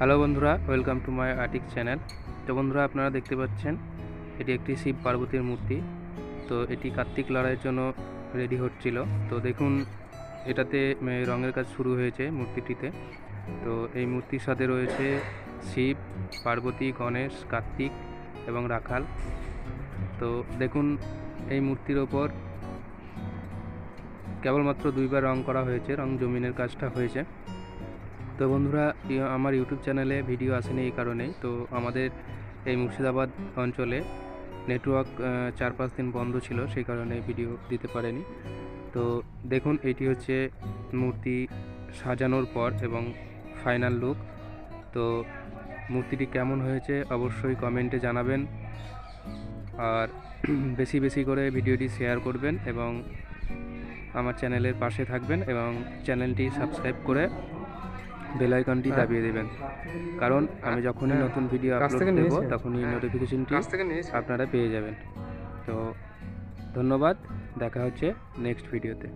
Hello বন্ধুরা, welcome to my Arctic channel. তো বন্ধুরা, আপনারা দেখতে পাচ্ছেন, এটি একটি শিব পার্বতীর মূর্তি। তো এটি কার্তিক লড়াইয়ের জন্য রেডি হচ্ছিল। তো দেখুন, এটাতে রঙের কাজ শুরু হয়েছে মূর্তিটিতে। তো এই মূর্তির সাথে রয়েছে শিব, পার্বতী, গণেশ, কার্তিক এবং রাখাল। তো দেখুন, এই মূর্তির ওপর কেবলমাত্র দুইবার রং করা হয়েছে, রং জমিনের কাজটা হয়েছে। তো বন্ধুরা আমার ইউটিউব চ্যানেলে ভিডিও আসেনি এই কারণেই। তো আমাদের এই মুর্শিদাবাদ অঞ্চলে নেটওয়ার্ক চার পাঁচ দিন বন্ধ ছিল, সেই কারণে ভিডিও দিতে পারেনি। তো দেখুন, এটি হচ্ছে মূর্তি সাজানোর পর এবং ফাইনাল লুক তো মূর্তিটি কেমন হয়েছে অবশ্যই কমেন্টে জানাবেন। আর বেশি বেশি করে ভিডিওটি শেয়ার করবেন এবং আমার চ্যানেলের পাশে থাকবেন এবং চ্যানেলটি সাবস্ক্রাইব করে বেল আইকনটি দাবিয়ে দেবেন। কারণ আমি যখনই নতুন ভিডিও আপলোড করব তখনই নোটিফিকেশনটি আপনারা পেয়ে যাবেন। তো ধন্যবাদ দেখা হচ্ছে নেক্সট ভিডিওতে